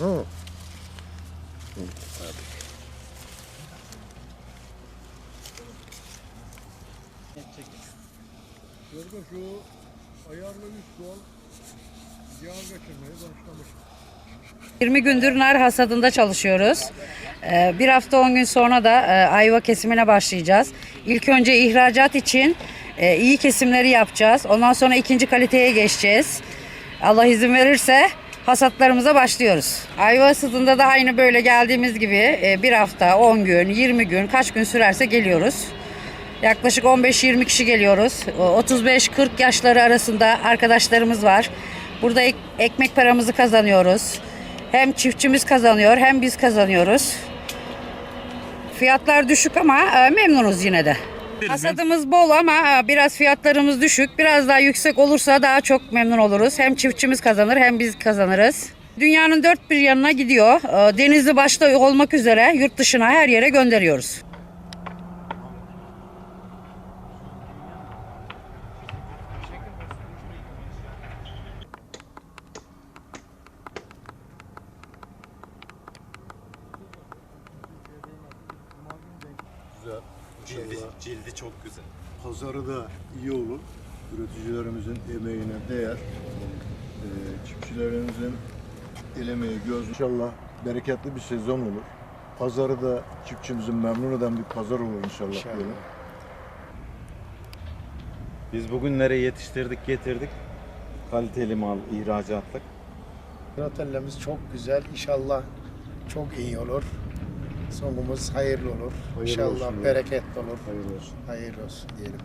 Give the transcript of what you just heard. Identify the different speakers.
Speaker 1: Hı.
Speaker 2: Yorga şu ayarlı üst kol yağ geçirmeye başlamış.
Speaker 3: 20 gündür nar hasadında çalışıyoruz. Ee, Bir hafta 10 gün sonra da e, ayva kesimine başlayacağız. İlk önce ihracat için e, iyi kesimleri yapacağız. Ondan sonra ikinci kaliteye geçeceğiz. Allah izin verirse hasatlarımıza başlıyoruz. Ayva hasadında da aynı böyle geldiğimiz gibi e, bir hafta, 10 gün, 20 gün kaç gün sürerse geliyoruz. Yaklaşık 15-20 kişi geliyoruz. O 35-40 yaşları arasında arkadaşlarımız var. Burada ek- ekmek paramızı kazanıyoruz. Hem çiftçimiz kazanıyor hem biz kazanıyoruz. Fiyatlar düşük ama e, memnunuz yine de. Hasadımız bol ama biraz fiyatlarımız düşük. Biraz daha yüksek olursa daha çok memnun oluruz. Hem çiftçimiz kazanır hem biz kazanırız. Dünyanın dört bir yanına gidiyor. E, Denizli başta olmak üzere yurt dışına her yere gönderiyoruz.
Speaker 1: Güzel.
Speaker 4: Cildi,
Speaker 1: İnşallah
Speaker 4: cildi çok güzel.
Speaker 1: pazarı da iyi olur. Üreticilerimizin emeğine değer. Ee, çiftçilerimizin el emeği göz. İnşallah bereketli bir sezon olur. Pazarı da çiftçimizin memnun eden bir pazar olur inşallah.
Speaker 4: İnşallah.
Speaker 1: diyelim.
Speaker 4: Biz bugünlere yetiştirdik, getirdik. Kaliteli mal, ihracatlık.
Speaker 5: Notellemiz çok güzel. İnşallah çok iyi olur. Sonumuz hayırlı olur.
Speaker 1: Hayırlı
Speaker 5: İnşallah
Speaker 1: olsun.
Speaker 5: bereketli olur.
Speaker 1: Hayırlı olsun.
Speaker 5: Hayırlı olsun diyelim.